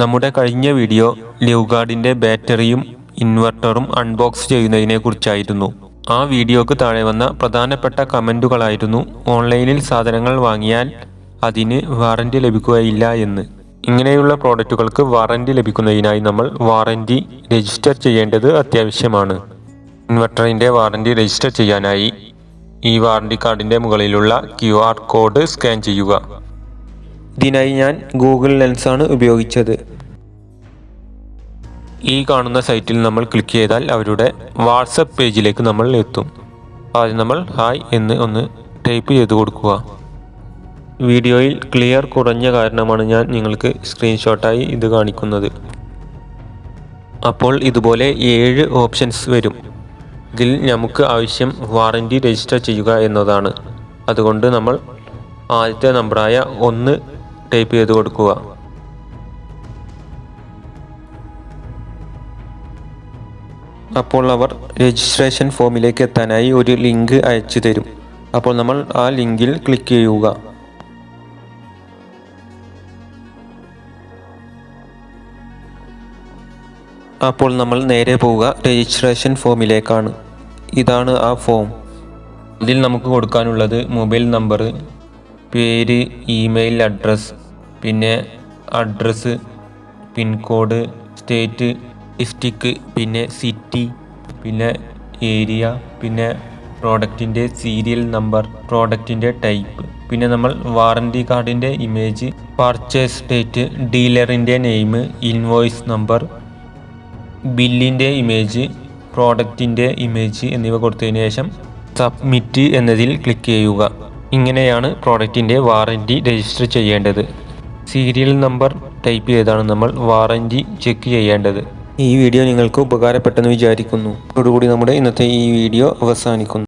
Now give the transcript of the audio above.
നമ്മുടെ കഴിഞ്ഞ video ലിവ്ഗാർഡിന്റെ ബാറ്ററിയും ഇൻവെർട്ടറും unbox ചെയ്യുന്നതിനെ കുറിച്ചായിരുന്നു. ആ വീഡിയോക്ക് താഴെ വന്ന പ്രധാനപ്പെട്ട കമന്റുകളായിരുന്നു ഓൺലൈനിൽ സാധനങ്ങൾ വാങ്ങിയാൽ അതിന് വാറന്റി ലഭിക്കുകയില്ല എന്ന്. ഇങ്ങനെയുള്ള പ്രോഡക്റ്റുകൾക്ക് വാറന്റി ലഭിക്കുന്നതിനായി നമ്മൾ വാറന്റി രജിസ്റ്റർ ചെയ്യേണ്ടത് അത്യാവശ്യമാണ്. ഇൻവെർട്ടറിന്റെ വാറന്റി രജിസ്റ്റർ ചെയ്യാനായി ഈ വാറന്റി കാർഡിന്റെ മുകളിലുള്ള ക്യു കോഡ് സ്കാൻ ചെയ്യുക. ഇതിനായി ഞാൻ ഗൂഗിൾ ലെൻസാണ് ഉപയോഗിച്ചത്. ഈ കാണുന്ന സൈറ്റിൽ നമ്മൾ ക്ലിക്ക് ചെയ്താൽ അവരുടെ വാട്സപ്പ് പേജിലേക്ക് നമ്മൾ എത്തും. ആദ്യം നമ്മൾ ഹായ് എന്ന് ഒന്ന് ടൈപ്പ് ചെയ്ത് കൊടുക്കുക. വീഡിയോയിൽ ക്ലിയർ കുറഞ്ഞ കാരണമാണ് ഞാൻ നിങ്ങൾക്ക് സ്ക്രീൻഷോട്ടായി ഇത് കാണിക്കുന്നത്. അപ്പോൾ ഇതുപോലെ ഏഴ് ഓപ്ഷൻസ് വരും. ഇതിൽ നമുക്ക് ആവശ്യം വാറന്റി രജിസ്റ്റർ ചെയ്യുക എന്നതാണ്. അതുകൊണ്ട് നമ്മൾ ആദ്യത്തെ നമ്പറായ ഒന്ന് ടൈപ്പ് ചെയ്ത് കൊടുക്കുക. അപ്പോൾ അവർ രജിസ്ട്രേഷൻ ഫോമിലേക്ക് എത്താനായി ഒരു ലിങ്ക് അയച്ചു തരും. അപ്പോൾ നമ്മൾ ആ ലിങ്കിൽ ക്ലിക്ക് ചെയ്യുക. അപ്പോൾ നമ്മൾ നേരെ പോവുക രജിസ്ട്രേഷൻ ഫോമിലേക്കാണ്. ഇതാണ് ആ ഫോം. ഇതിൽ നമുക്ക് കൊടുക്കാനുള്ളത് മൊബൈൽ നമ്പർ പേര് ഇമെയിൽ അഡ്രസ്സ് പിന്നെ അഡ്രസ്സ് പിൻകോഡ് സ്റ്റേറ്റ് ഡിസ്ട്രിക്ട് പിന്നെ സിറ്റി പിന്നെ ഏരിയ പിന്നെ പ്രോഡക്റ്റിന്റെ സീരിയൽ നമ്പർ പ്രോഡക്റ്റിന്റെ ടൈപ്പ് പിന്നെ നമ്മൾ വാറണ്ടി കാർഡിന്റെ ഇമേജ് പർച്ചേസ് ഡേറ്റ് ഡീലറിന്റെ നെയിം ഇൻവോയ്സ് നമ്പർ ബില്ലിന്റെ ഇമേജ് പ്രോഡക്റ്റിന്റെ ഇമേജ് എന്നിവ കൊടുത്തതിന് ശേഷം സബ്മിറ്റ് എന്നതിൽ ക്ലിക്ക് ചെയ്യുക. ഇങ്ങനെയാണ് പ്രോഡക്റ്റിന്റെ വാറണ്ടി രജിസ്റ്റർ ചെയ്യേണ്ടത്. സീരിയൽ നമ്പർ ടൈപ്പ് ചെയ്താണ് നമ്മൾ വാറന്റി ചെക്ക് ചെയ്യേണ്ടത്. ഈ വീഡിയോ നിങ്ങൾക്ക് ഉപകാരപ്പെട്ടെന്ന് വിചാരിക്കുന്നു. അതോടുകൂടി നമ്മുടെ ഇന്നത്തെ ഈ വീഡിയോ അവസാനിക്കുന്നു.